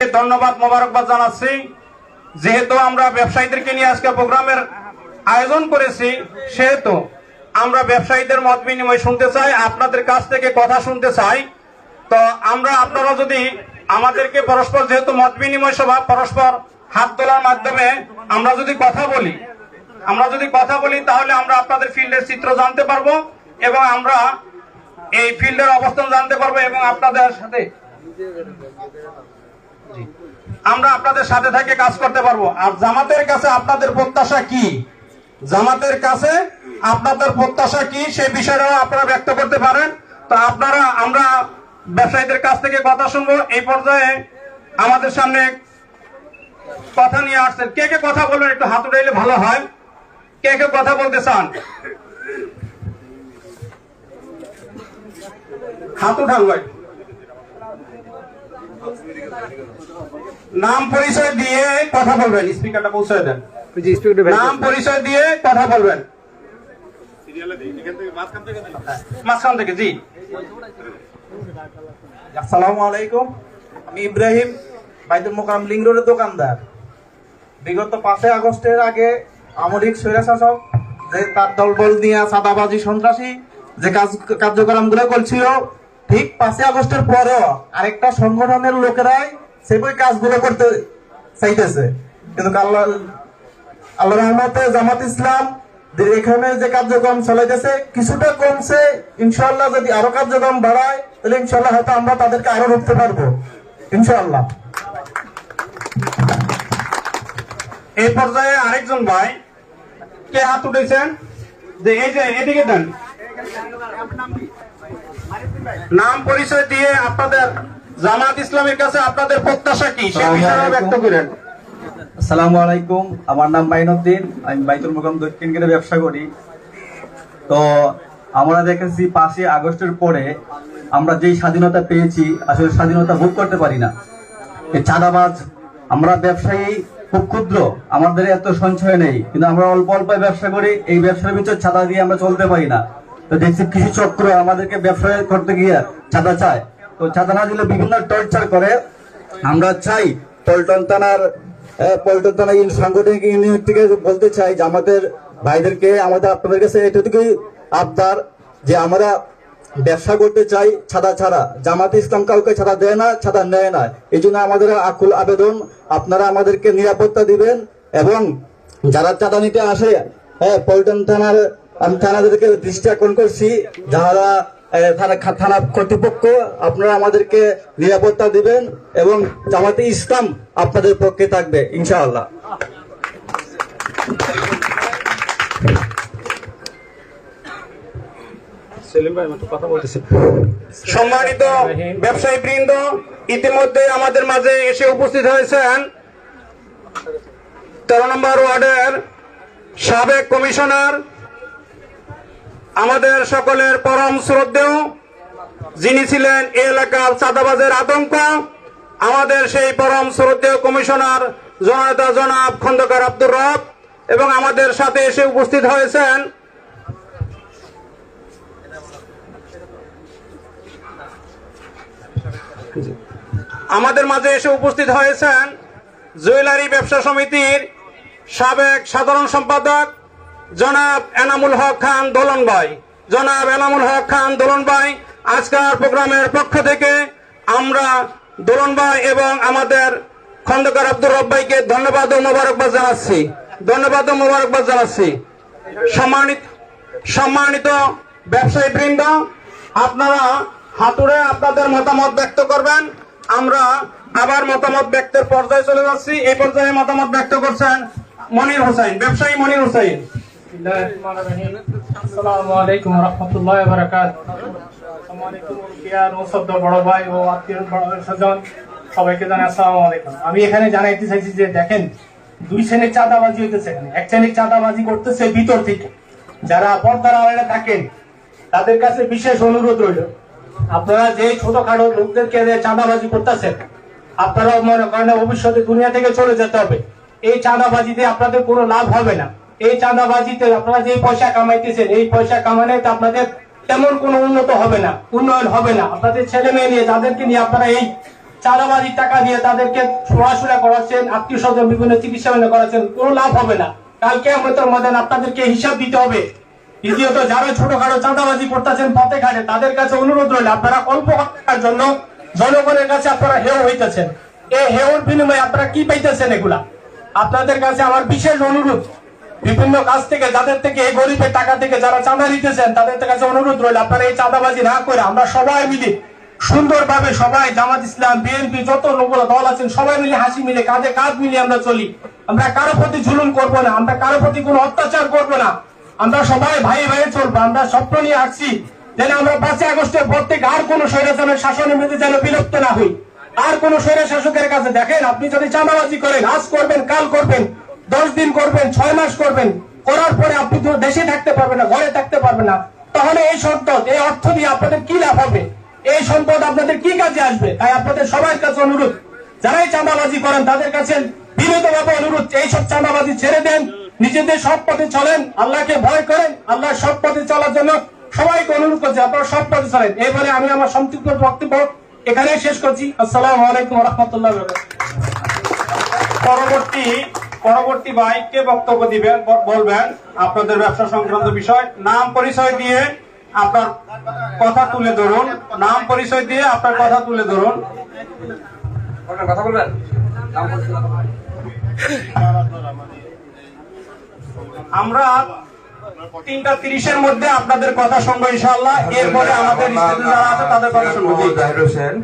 ধন্যবাদ মোবারকবাদ জানাচ্ছি। যেহেতু আমরা ব্যবসায়ীদেরকে নিয়ে আজকে প্রোগ্রামের আয়োজন করেছি, সেহেতু আমরা ব্যবসায়ীদের মত বিনিময় শুনতে চাই, আপনাদের কাছ থেকে কথা শুনতে চাই। তো আমরা আপনারা যদি আমাদেরকে পরস্পর যেহেতু মত বিনিময় সভা, পরস্পর হাত তোলার মাধ্যমে আমরা যদি কথা বলি, আমরা যদি কথা বলি, তাহলে আমরা আপনাদের ফিল্ডের চিত্র জানতে পারব এবং আমরা এই ফিল্ডের অবস্থান জানতে পারব এবং আপনাদের সাথে আমরা আপনাদের সাথে থেকে কাজ করতে পারব। আর জামাতের কাছে আপনাদের প্রত্যাশা কি? জামাতের কাছে আপনাদের প্রত্যাশা কি? সেই বিষয়টাও আপনারা ব্যক্ত করতে পারেন। তো আপনারা, আমরা ব্যবসায়ীদের কাছ থেকে কথা শুনব। এই পর্যায়ে আমাদের সামনে কথা নিয়ে আসছেন। কে কে কথা বলবেন? একটু হাত উঠাইলে ভালো হয়। কে কে কথা বলতে চান? হাত উঠান ভাই। নাম পরিচয় দিয়ে কথা বলবেন স্পিকারটা পৌঁছে দেন। নাম পরিচয় দিয়ে কথা বলবেন। মাঝখান থেকে জি। আসসালামু আলাইকুম আমি ইব্রাহিম বাইতুল মোকারম লিং রোডের দোকানদার। বিগত পাঁচই আগস্টের আগে আমরিক স্বৈরাশাসক যে তার দলবল নিয়ে সাদাবাজি সন্ত্রাসী যে কাজ কার্যক্রমগুলো করছিল ঠিক পাঁচই আগস্টের পরেও আরেকটা সংগঠনের লোকেরাই সেগুলি কাজগুলো করতে চাইতেছে। কিন্তু আল্লাহ আল্লাহ রহমতে জামাত ইসলাম এখানে যে কার্যক্রম চলাইতেছে, কিছুটা কমছে। ইনশাল্লাহ যদি আরও কার্যক্রম বাড়ায়, তাহলে ইনশাল্লাহ হয়তো আমরা তাদেরকে আরও রুখতে পারব। ইনশাল্লাহ এই পর্যায়ে আরেকজন ভাই, কে হাত উঠেছেন? যে এই যে, এদিকে দেন। নাম পরিচয় দিয়ে আপনাদের জামাত ইসলামের কাছে আপনাদের প্রত্যাশা কি? সে বিষয়ে ব্যক্ত করেন। আসসালামু আলাইকুম। আমার নাম মাইনুদ্দিন। আমি বাইতুল মোকাম দক্ষিণ গেটে ব্যবসা করি। তো আমরা দেখেছি পাঁচই আগস্টের পরে আমরা যেই স্বাধীনতা পেয়েছি আসলে স্বাধীনতা ভোগ করতে পারি না। এই চাঁদাবাজ আমরা ব্যবসায়ী খুব ক্ষুদ্র আমাদের এত সঞ্চয় নেই। কিন্তু আমরা অল্প অল্প ব্যবসা করি এই ব্যবসার ভিতর চাঁদা দিয়ে আমরা চলতে পারি না। তো দেখছি কৃষি চক্র আমাদেরকে ব্যবসা করতে গিয়ে চাঁদা চায়। তো চাঁদা না দিলে বিভিন্ন টর্চার করে। আমরা চাই পল্টন থানার পল্টন থানা সাংগঠনিক ইউনিট থেকে বলতে চাই যে আমাদের ভাইদেরকে, আমাদের আপনাদের কাছে এটুকুই আবদার যে আমরা ব্যবসা করতে চাই ছাদা ছাড়া। জামাতে ইসলাম কাউকে ছাদা দেয় না ছাদা নেয় না। এই জন্য আমাদের আকুল আবেদন, আপনারা আমাদেরকে নিরাপত্তা দিবেন এবং যারা চাঁদা নিতে আসে হ্যাঁ পল্টন থানার আমি থানাদেরকে দৃষ্টি আকর্ষণ করছি। যারা থানা থানা কর্তৃপক্ষ আপনারা আমাদেরকে নিরাপত্তা দিবেন এবং জামাতে ইসলাম আপনাদের পক্ষে থাকবে ইনশাআল্লাহ। সম্মানিত ব্যবসায়ী বৃন্দ ইতিমধ্যে আমাদের মাঝে এসে উপস্থিত হয়েছেন তেরো নম্বর ওয়ার্ডের সাবেক কমিশনার আমাদের সকলের পরম শ্রদ্ধেয় যিনি ছিলেন এই এলাকার চাঁদাবাজের আতঙ্ক, আমাদের সেই পরম শ্রদ্ধেয় কমিশনার জনতা জনাব খন্দকার আব্দুর রব এবং আমাদের সাথে এসে উপস্থিত হয়েছেন আমাদের মাঝে এসে উপস্থিত হয়েছেন জুয়েলারি ব্যবসা সমিতির সাবেক সাধারণ সম্পাদক জনাব এনামুল হক খান দোলন ভাই। জনাব এনামুল হক খান দোলন ভাই, আজকের প্রোগ্রামের পক্ষ থেকে আমরা দোলন ভাই এবং আমাদের খন্দকার আব্দুর রব্বাইকে ধন্যবাদ ও মোবারকবাদ জানাচ্ছি। ধন্যবাদ ও মোবারকবাদ জানাচ্ছি। সম্মানিত সম্মানিত ব্যবসায়ী বৃন্দ আপনারা হাতুড়ে আপনাদের মতামত ব্যক্ত করবেন। আমরা আবার মতামত ব্যক্তের পর্যায়ে চলে যাচ্ছি। এই পর্যায়ে মতামত ব্যক্ত করছেন মনির হোসেন, ব্যবসায়ী মনির হোসেন। আলাইকুম রহমতুল্লাহ বারাকাত বড় ভাই ও আত্মীয় স্বজন সবাইকে জানাই আসসালামু আমি এখানে জানাইতে চাইছি যে দেখেন, দুই শ্রেণির চাঁদাবাজি হইতেছে এক শ্রেণির চাঁদাবাজি করতেছে ভিতর থেকে। যারা পর্দার আড়ালে থাকেন, তাদের কাছে বিশেষ অনুরোধ রইল। আপনারা যে ছোটখাটো লোকদেরকে চাঁদাবাজি করতেছেন আপনারা মনে করেন ভবিষ্যতে দুনিয়া থেকে চলে যেতে হবে। এই চাঁদাবাজিতে আপনাদের কোনো লাভ হবে না। এই চাঁদাবাজিতে আপনারা যে পয়সা কামাইতেছেন, এই পয়সা কামানোতে আপনাদের তেমন কোনো উন্নত হবে না, উন্নয়ন হবে না। আপনাদের ছেলে মেয়ে নিয়ে, যাদেরকে নিয়ে আপনারা এই চাঁদাবাজির টাকা দিয়ে তাদেরকে পড়াশোনা করাচ্ছেন, আত্মীয় স্বজন বিভিন্ন চিকিৎসা বিনা করাচ্ছেন, কোনো লাভ হবে না। কালকে আমাদের মধ্যে আপনাদেরকে হিসাব দিতে হবে। দ্বিতীয়ত, যারা ছোটখাটো চাঁদাবাজি করতেছেন পথে ঘাটে তাদের কাছে অনুরোধ রইল, আপনারা অল্প টাকার জন্য জনগণের কাছে আপনারা হেও হইতেছেন। এই হেওর বিনিময়ে আপনারা কি পাইতেছেন এগুলা? আপনাদের কাছে আমার বিশেষ অনুরোধ বিভিন্ন কাজ থেকে, যাদের থেকে এই গরিবের টাকা থেকে যারা চাঁদা দিতেছেন তাদের কাছে অনুরোধ রইল, আপনারা এই চাঁদাবাজি না করে আমরা সবাই মিলে সুন্দরভাবে সবাই, জামাত ইসলাম, বিএনপি, যত লোকগুলো দল আছেন, সবাই মিলে হাসি মিলে, কাঁধে কাঁধ মিলে আমরা চলি। আমরা কারও প্রতি জুলুম করব না, আমরা কারও প্রতি কোনো অত্যাচার করব না। আমরা সবাই ভাই ভাই চলবো, আমরা স্বপ্ন নিয়ে আসছি যেন আমরা পাঁচই আগস্টের পর থেকে আর কোনো স্বৈরাচারের শাসনের মধ্যে যেন বিলুপ্ত না হই। আর কোন স্বৈরা শাসকের কাছে দেখেন, আপনি যদি চাঁদাবাজি করেন, আজ করবেন, কাল করবেন দশ দিন করবেন, ছয় মাস করবেন, করার পরে আপনি তো দেশে থাকতে পারবেন না, ঘরে থাকতে পারবেন না। তাহলে এই সম্পদ, এই অর্থ দিয়ে আপনাদের কি লাভ হবে? এই সম্পদ আপনাদের কি কাজে আসবে? তাই আপনাদের সবার কাছে অনুরোধ, যারাই চাঁদাবাজি করেন, তাদের কাছে বিনীতভাবে অনুরোধ, এই সব চাঁদাবাজি ছেড়ে দেন, নিজেদের সৎ পথে চলেন, আল্লাহকে ভয় করেন, আল্লাহর সৎ পথে চলার জন্য সবাইকে অনুরোধ করছি, আপনারা সৎ পথে চলেন। এবারে আমি আমার সংক্ষিপ্ত বক্তব্য এখানেই শেষ করছি। আসসালামু আলাইকুম রহমতুল্লাহ পরবর্তী পরবর্তী ভাই কে বক্তব্য দিবেন বলবেন আপনাদের ব্যবসা সংক্রান্ত বিষয় নাম পরিচয় দিয়ে আপনার কথা তুলে ধরুন নাম পরিচয় দিয়ে আপনার কথা তুলে ধরুন। কথা বলবেন? আমরা তিনটা তিরিশের মধ্যে আপনাদের কথা শুনব ইনশাল্লাহ এরপরে আমাদের যারা আছে তাদের কথা শুনব। জাহির হোসেন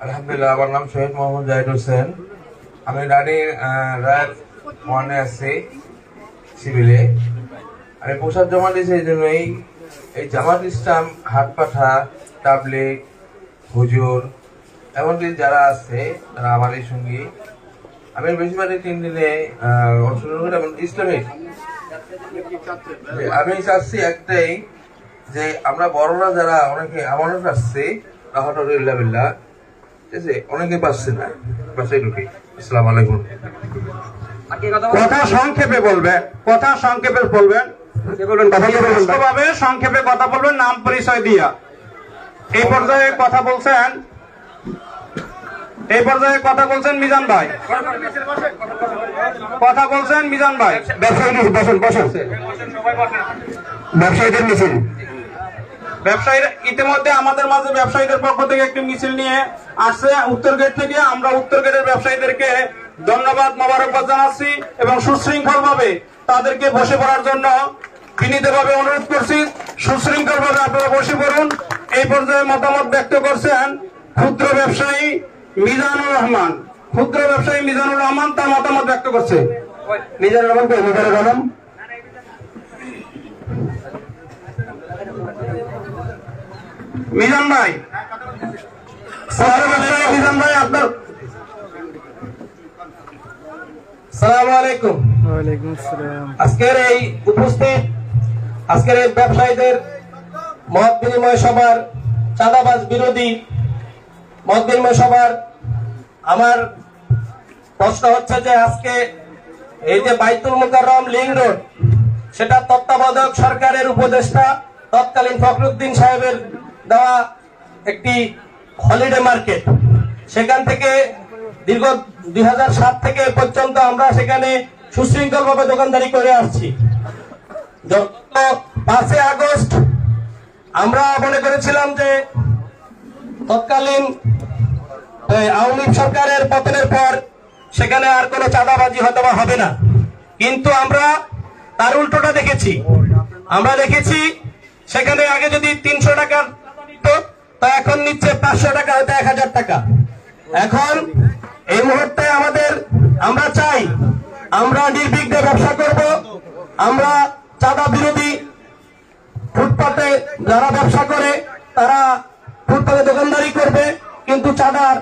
আলহামদুলিল্লাহ আমার নাম শহীদ মোহাম্মদ জাহির হোসেন। আমি রানী আহ, রায়ের ওয়ানে আছি সিভিলে। আমি পোশাক জমা দিয়েছি এই জন্যই। এই জামাত ইসলাম হাট পাঠা তাবলিক হুজুর এমনকি যারা আছে তারা আমাদের সঙ্গী। আমি বেশিরভাগই তিন দিনে অনুশীলন করি এবং ইসলামিক আমি চাচ্ছি একটাই যে আমরা বড়রা যারা অনেকে আমারও পাচ্ছি রহমতুল্লাহ ঠিক আছে? অনেকে পাচ্ছে না বাসায় ঢুকে আসসালামু আলাইকুম। কথা সংক্ষেপে বলবেন কথা সংক্ষেপে বলবেন। স্পষ্টভাবে সংক্ষেপে কথা বলবেন নাম পরিচয় দিয়া। এই পর্যায়ে কথা বলছেন এই পর্যায়ে কথা বলছেন মিজান ভাই। কথা বলছেন মিজান ভাই। বসেন বসেন। ব্যবসায়ীদের মিছিল। ব্যবসায়ীরা ইতিমধ্যে আমাদের মাঝে ব্যবসায়ীদের পক্ষ থেকে একটি মিছিল নিয়ে আসছে। উত্তর গেট থেকে আমরা উত্তর গেটের ব্যবসায়ীদেরকে ধন্যবাদ, মোবারকবাদ জানাচ্ছি এবং সুশৃঙ্খল ভাবে তাদেরকে বসে পড়ার জন্য বিনীতভাবে অনুরোধ করছি। সুশৃঙ্খল ভাবে আপনারা বসে পড়ুন। এই পর্যায়ে মতামত ব্যক্ত করছেন ক্ষুদ্র ব্যবসায়ী মিজানুর রহমান। ক্ষুদ্র ব্যবসায়ী মিজানুর রহমান তার মতামত ব্যক্ত করছে। মিজানুর রহমান মিজানুর রহমান? মিজান ভাই। মিজান ভাই আপনার আলাইকুম। আজকের এই উপস্থিত আজকের এই ব্যবসায়ীদের মত বিনিময় সভার চাঁদাবাজ বিরোধী মত বিনিময় সভার আমার প্রশ্ন হচ্ছে যে আজকে এই যে বাইতুল মুকাররম লিং রোড সেটা তত্ত্বাবধায়ক সরকারের উপদেষ্টা তৎকালীন ফখরুদ্দিন সাহেবের দেওয়া একটি হলিডে মার্কেট সেখান থেকে দীর্ঘ দু হাজার সাত থেকে পর্যন্ত আমরা সেখানে সুশৃঙ্খল ভাবে দোকানদারি করে আসছি। পাঁচই আগস্ট, আমরা মনে করেছিলাম যে তৎকালীন আওয়ামী সরকারের পতনের পর সেখানে আর কোনো চাঁদাবাজি হয়তো হবে না। কিন্তু আমরা তার উল্টোটা দেখেছি। আমরা দেখেছি সেখানে আগে যদি তিনশো টাকা নিচ্ছে পাঁচশো টাকা, হয়তো এক হাজার টাকা। এখন এই মুহূর্তে আমাদের, আমরা চাই, আমরা নির্বিঘ্নে ব্যবসা করব, আমরা চাঁদা বিরোধী ফুটপাতে যারা ব্যবসা করে, তারা ফুটপাতে দোকানদারি করবে, কিন্তু চাঁদার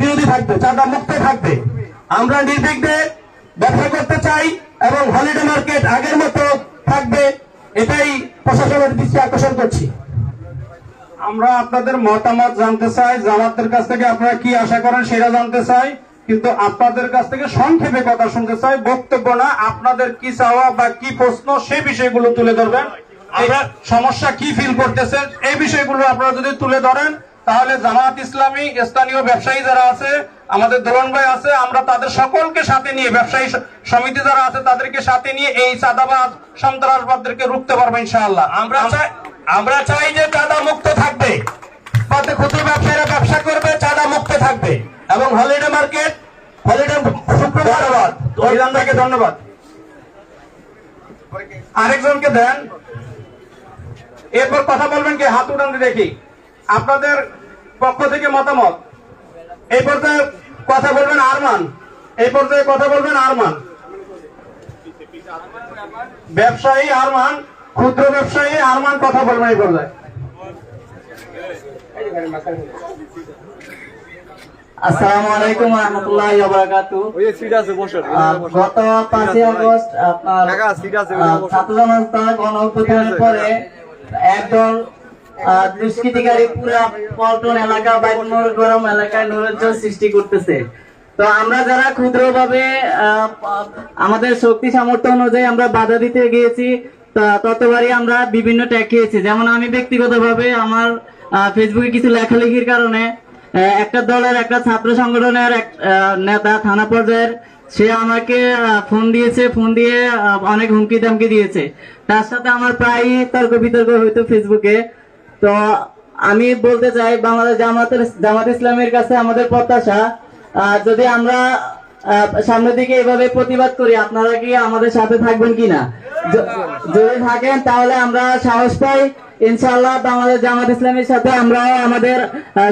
বিরোধী থাকবে, চাঁদা মুক্ত থাকবে। আমরা নির্বিঘ্নে ব্যবসা করতে চাই এবং হলিডে মার্কেট আগের মতো থাকবে, এটাই প্রশাসনের দৃষ্টি আকর্ষণ করছি। আমরা আপনাদের মতামত জানতে চাই জামাতের কাছ থেকে আপনারা কি আশা করেন সেটা জানতে চাই কিন্তু আপনাদের কাছ থেকে সংক্ষেপে কথা শুনতে চাই বক্তব্য না আপনাদের কি চাওয়া বা কি প্রশ্ন সেই বিষয়গুলো তুলে ধরবেন। আমরা সমস্যা কি ফিল করতেছেন এই বিষয়গুলো আপনারা যদি তুলে ধরেন তাহলে জামাত ইসলামী স্থানীয় ব্যবসায়ী যারা আছে আমাদের দোলন ভাই আছে আমরা তাদের সকলকে সাথে নিয়ে ব্যবসায়ী সমিতি যারা আছে তাদেরকে সাথে নিয়ে এই চাঁদাবাদ সন্ত্রাসবাদদেরকে রুখতে পারব ইনশাআল্লাহ। আমরা আমরা চাই যে চাঁদা মুক্ত থাকবে। পথে ক্ষুদ্র ব্যবসায়ীরা ব্যবসা করবে, চাঁদা মুক্ত থাকবে। এবং হলিডে মার্কেট, হলিডে অভিযান ধন্যবাদ। আরেকজনকে দেন। এরপর কথা বলবেন কি? হাত উঠান দেখি। আপনাদের পক্ষ থেকে মতামত। এই পর্যায়ে কথা বলবেন আরমান। এই পর্যায়ে কথা বলবেন আরমান। ব্যবসায়ী আরমান। ক্ষুদ্র ব্যবসায়ী আরমান কথা বলবেন এই পর্যায়ে আসসালামু আলাইকুম রহমতুল্লাহ বারাকাতু। গত পাঁচই আগস্ট আপনার আহ, ছাত্র জনতা গণ পরে একদল দুষ্কৃতিকারী পুরা পল্টন এলাকা বাইকুনোর গরম এলাকায় নৈরাজ্য সৃষ্টি করতেছে। তো আমরা যারা ক্ষুদ্রভাবে আমাদের শক্তি সামর্থ্য অনুযায়ী আমরা বাধা দিতে গিয়েছি ততবারই আমরা বিভিন্ন ট্যাগ খেয়েছি। যেমন আমি ব্যক্তিগতভাবে আমার ফেসবুকে কিছু লেখালেখির কারণে একটা দলের একটা ছাত্র সংগঠনের এক নেতা থানা পর্যায়ের, সে আমাকে ফোন দিয়েছে ফোন দিয়ে অনেক হুমকি দামকি দিয়েছে। তার সাথে আমার প্রায় তর্ক বিতর্ক হইতো ফেসবুকে তো আমি বলতে চাই, বাংলাদেশ জামাতের, জামাত ইসলামের কাছে আমাদের প্রত্যাশা যদি আমরা সামনের দিকে এভাবে প্রতিবাদ করি, আপনারা কি আমাদের সাথে থাকবেন কিনা? যদি থাকেন তাহলে আমরা সাহস পাই। ইনশাল্লাহ বাংলাদেশ জামাত ইসলামের সাথে আমরা আমাদের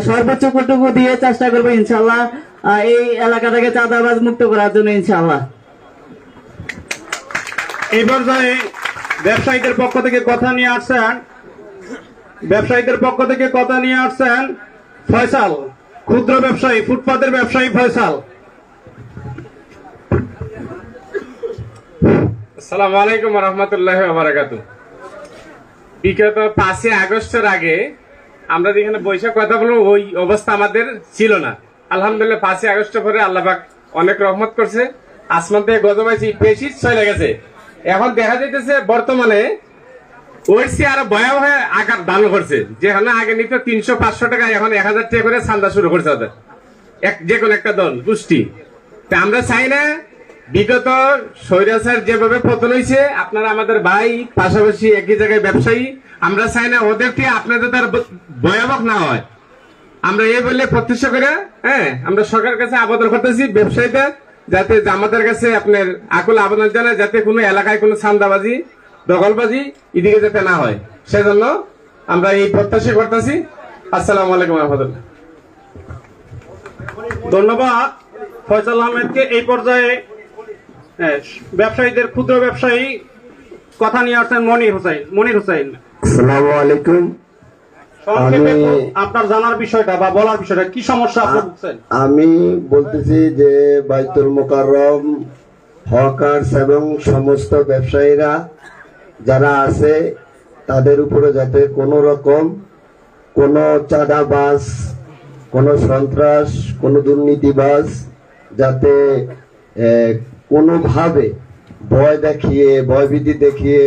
সর্বোচ্চ কটুকু দিয়ে চেষ্টা করব ইনশাল্লাহ এই এলাকাটাকে চাঁদাবাজ মুক্ত করার জন্য ইনশাল্লাহ এই পর্যায়ে ব্যবসায়ীদের পক্ষ থেকে কথা নিয়ে আসছেন। ব্যবসায়ীদের পক্ষ থেকে কথা নিয়ে আসছেন ফয়সাল, ক্ষুদ্র ব্যবসায়ী, ফুটপাতের ব্যবসায়ী ফয়সাল। আসসালামু আলাইকুম রহমতুল্লাহ বারাকাত বিগত পাঁচই আগস্টের আগে আমরা যেখানে বৈশাখ কথা বলব, ওই অবস্থা আমাদের ছিল না। আলহামদুলিল্লাহ পাঁচই আগস্টের পরে আল্লাহবাক অনেক রহমত করছে। আসমান থেকে গজবাইছি বেশি চলে গেছে এখন দেখা যাইতেছে বর্তমানে ওই চেয়ে আরও ভয়াবহ আকার ধারণ করছে। যেখানে আগে নিত তিনশো পাঁচশো টাকা, এখন এক হাজার টাকা করে চান্দা শুরু করছে ওদের। এক যে কোনো একটা দল, গোষ্ঠী। তা আমরা চাই না বিগত স্বৈরাচার যেভাবে পতন হয়েছে আপনারা আমাদের ভাই, পাশাপাশি একই জায়গায় ব্যবসায়ী, আমরা চাই না ওদেরকে আপনাদের তার ভয়াবহ না হয়। আমরা এই বললে প্রত্যক্ষ করে হ্যাঁ আমরা সরকারের কাছে আবেদন করতেছি ব্যবসায়ীদের, যাতে আমাদের কাছে আপনার আকুল আবেদন জানায়, যাতে কোনো এলাকায় কোনো চান্দাবাজি দখলবাজি এদিকে যাতে না হয়। সেজন্য আমরা এই প্রত্যাশা করতেছি। আসসালামু আলাইকুম রহমতুল্লাহ। ধন্যবাদ। ফয়সাল আহমেদকে এই পর্যায়ে ব্যবসায়ীদের ক্ষুদ্র ব্যবসায়ী কথা নিয়ে আসছেন মনির হোসেন মনির হোসেন আসসালামু আলাইকুম। আপনার জানার বিষয়টা বা বলার বিষয়টা কি সমস্যা আমি বলতেছি যে বাইতুল মোকাররম হকার্স এবং সমস্ত ব্যবসায়ীরা যারা আছে তাদের উপরে যাতে কোনো রকম কোনো চাঁদাবাজ কোনো সন্ত্রাস কোনো দুর্নীতিবাজ যাতে কোনোভাবে ভয় দেখিয়ে ভয়ভীতি দেখিয়ে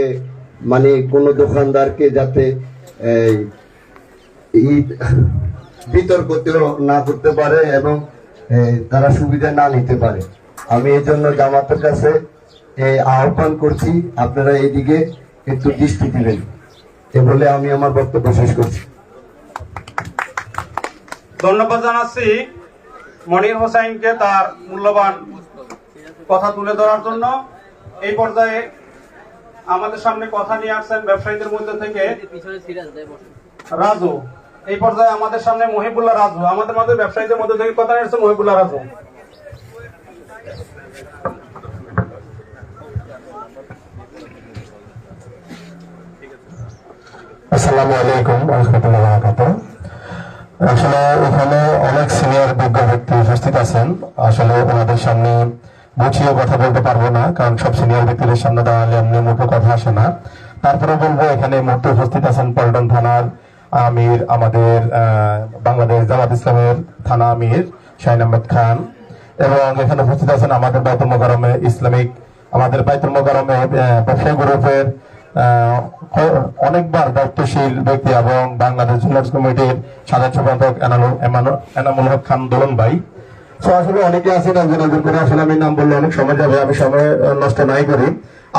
মানে কোনো দোকানদারকে যাতে আহ, ঈদ বিতর্ক না করতে পারে এবং তারা সুবিধা না নিতে পারে। আমি এই জন্য জামাতের কাছে আহ্বান করছি আপনারা এইদিকে একটু দৃষ্টি দিবেন। এ বলে আমি আমার বক্তব্য শেষ করছি। ধন্যবাদ জানাচ্ছি। মনির হোসেনকে তার মূল্যবান কথা তুলে ধরার জন্য এই পর্যায়ে আমাদের সামনে কথা নিয়ে আসছেন ব্যবসায়ীদের মধ্যে থেকে রাজু। এই পর্যায়ে আমাদের সামনে মহিবুল্লাহ রাজু। আমাদের মধ্যে ব্যবসায়ীদের মধ্যে থেকে কথা নিয়ে আসছে মহিবুল্লাহ রাজু। আসসালামু আসলে এখানে অনেক সিনিয়র বিজ্ঞ ব্যক্তি উপস্থিত আছেন। আসলে ওনাদের সামনে গুছিয়ে কথা বলতে পারব না, কারণ সব সিনিয়র ব্যক্তিদের সামনে দাঁড়ালে এমনি মুখে কথা আসে না। তারপরে বলব, এখানে মুহূর্তে উপস্থিত আছেন পল্টন থানার আমির, আমাদের বাংলাদেশ জামাত ইসলামের থানা আমির শাহিন আহমেদ খান। এবং এখানে উপস্থিত আছেন আমাদের বাইতুল মোকারমে ইসলামিক, আমাদের বাইতুল মোকারমে ব্যবসায়ী গ্রুপের অনেকবার দায়িত্বশীল ব্যক্তি এবং বাংলাদেশ জুনিয়র্স কমিটির সাধারণ সম্পাদক এনামুল হক খান দোলন ভাই। তো আসলে অনেকে আছেন একজন করে আসলে আমি নাম বললে অনেক সময় যাবে, আমি সময় নষ্ট নাই করি।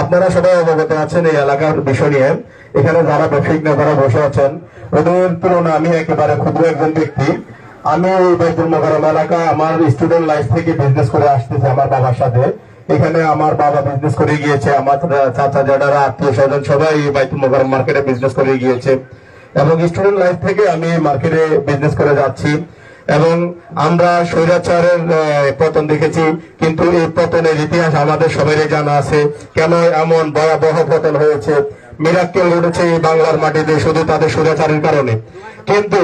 আপনারা সবাই অবগত আছেন এই এলাকার বিষয় নিয়ে। এখানে যারা ব্যবসায়িক নেতারা বসে আছেন, ওদের তুলনায় আমি একেবারে ক্ষুদ্র একজন ব্যক্তি। আমি এই বাইতুল মোকারম এলাকা আমার স্টুডেন্ট লাইফ থেকে বিজনেস করে আসতেছি আমার বাবার সাথে। এখানে আমার বাবা বিজনেস করে গিয়েছে, আমার চাচা জাডারা আত্মীয় স্বজন সবাই বাইতুল মোকারম মার্কেটে বিজনেস করে গিয়েছে। এবং স্টুডেন্ট লাইফ থেকে আমি মার্কেটে বিজনেস করে যাচ্ছি। এবং আমরা স্বৈরাচারের পতন দেখেছি, কিন্তু এই পতনের ইতিহাস আমাদের সবাই জানা আছে। কেন এমন ভয়াবহ পতন হয়েছে? মিরাক্কেল ঘটেছে এই বাংলার মাটিতে শুধু তাদের স্বৈরাচারের কারণে। কিন্তু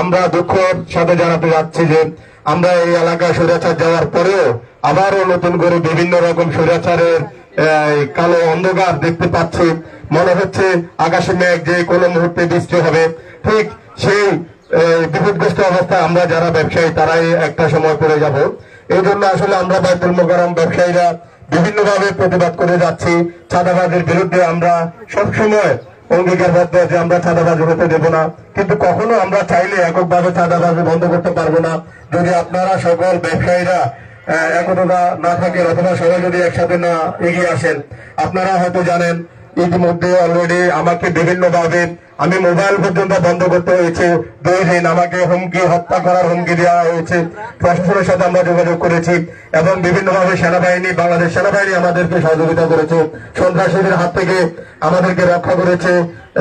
আমরা দুঃখের সাথে জানাতে যাচ্ছি যে আমরা এই এলাকায় স্বৈরাচার যাওয়ার পরেও আবারও নতুন করে বিভিন্ন রকম স্বৈরাচারের কালো অন্ধকার দেখতে পাচ্ছি। মনে হচ্ছে আকাশে মেঘ যে কোনো মুহূর্তে বৃষ্টি হবে। ঠিক সেই বিপদগ্রস্ত অবস্থায় আমরা যারা ব্যবসায়ী, তারাই একটা সময় পড়ে যাব। এই জন্য আসলে আমরা বাইতুল মোকারম ব্যবসায়ীরা বিভিন্ন ভাবে প্রতিবাদ করে যাচ্ছি। চাঁদাবাজের বিরুদ্ধে আমরা সবসময় অঙ্গীকারবদ্ধ যে আমরা চাঁদাবাজি হতে দেব না। কিন্তু কখনো আমরা চাইলে এককভাবে চাঁদাবাজি বন্ধ করতে পারব না। যদি আপনারা সকল ব্যবসায়ীরা একতা না থাকেন অথবা সবাই যদি একসাথে না এগিয়ে আসেন, আপনারা হয়তো জানেন, ইতিমধ্যে অলরেডি আমাকে বিভিন্ন ভাবে আমি মোবাইল পর্যন্ত বন্ধ করতে হয়েছে। দুই দিন আমাকে হুমকি, হত্যা করার হুমকি দেওয়া হয়েছে। প্রশাসনের সাথে আমরা যোগাযোগ করেছি এবং বিভিন্ন ভাবে সেনাবাহিনী, বাংলাদেশ সেনাবাহিনী আমাদেরকে সহযোগিতা করেছে। সন্ত্রাসীদের হাত থেকে আমাদেরকে রক্ষা করেছে।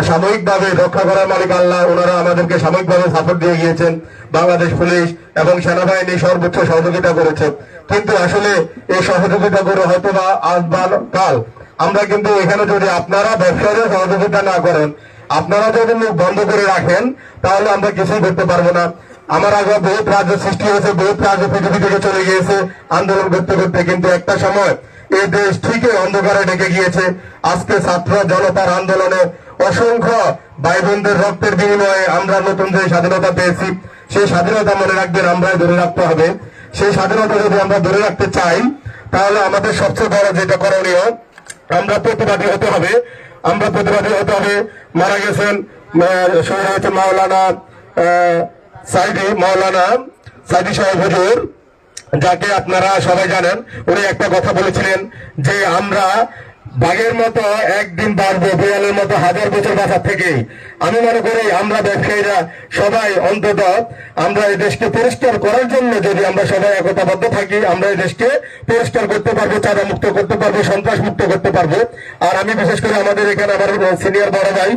সাময়িকভাবে রক্ষা করার মালিক আল্লাহ, ওনারা আমাদেরকে সাময়িকভাবে সাপোর্ট দিয়ে গিয়েছেন। বাংলাদেশ পুলিশ এবং সেনাবাহিনী সর্বোচ্চ সহযোগিতা করেছে। কিন্তু আসলে এই সহযোগিতা করে হয়তো বা আজ বা কাল। আমরা কিন্তু এখানে যদি আপনারা ব্যবসায়ীরা সহযোগিতা না করেন আপনারা যদি মুখ বন্ধ করে রাখেন, তাহলে আমরা কিছুই করতে পারব না। আমার আগে বহুত রাজ্য সৃষ্টি হয়েছে, বহুত রাজ্য পৃথিবী থেকে চলে গিয়েছে আন্দোলন করতে করতে। কিন্তু একটা সময় এই দেশ ঠিকই অন্ধকারে ডেকে গিয়েছে। আজকে ছাত্র জনতার আন্দোলনে অসংখ্য ভাই বোনদের রক্তের বিনিময়ে আমরা নতুন যে স্বাধীনতা পেয়েছি, সেই স্বাধীনতা মনে রাখবেন আমরাই ধরে রাখতে হবে। সেই স্বাধীনতা যদি আমরা ধরে রাখতে চাই, তাহলে আমাদের সবচেয়ে বড় যেটা করণীয়, আমরা প্রতিবাদী হতে হবে। আমরা প্রতিবাদী হতে হবে। মারা গেছেন মাওলানা সাইডি মাওলানা সাইদি সাহেব হুজুর, যাকে আপনারা সবাই জানেন। উনি একটা কথা বলেছিলেন যে আমরা বাঘের মতো একদিন বাঁচবো বিড়ালের মতো হাজার বছর বাঁচার থেকে আমি মনে করি আমরা ব্যবসায়ীরা সবাই অন্তত আমরা এই দেশকে পরিষ্কার করার জন্য যদি আমরা সবাই একতাবদ্ধ থাকি, আমরা এই দেশকে পরিষ্কার করতে পারব চাঁদা মুক্ত করতে পারব সন্ত্রাস মুক্ত করতে পারব। আর আমি বিশেষ করে আমাদের এখানে আমার সিনিয়র বড় ভাই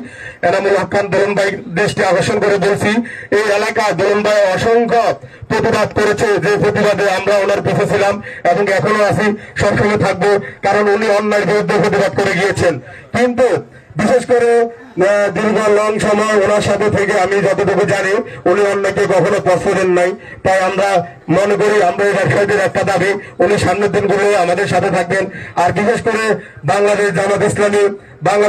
এনামুল হক খান দোলন ভাই দেশকে আকর্ষণ করে বলছি, এই এলাকা দোলন ভাই অসংখ্য প্রতিবাদ করেছে। যে প্রতিবাদে আমরা ওনার পিছনে ছিলাম এবং এখনও আছি, সবসময় থাকব, কারণ উনি অন্যায়ের বিরুদ্ধে প্রতিবাদ করে গিয়েছেন। কিন্তু বিশেষ করে দীর্ঘ লং সময় ওনার সাথে থেকে আমি যতটুকু জানি, উনি অন্যকে কখনো কষ্ট দেন নাই। তাই আমরা মনে করি, আমরা এই ব্যবসায়ীদের একটা দাবি, উনি সামনের দিনগুলো আমাদের সাথে থাকবেন। আর বিশেষ করে বাংলাদেশ জামাত ইসলামী, বাংলাদেশ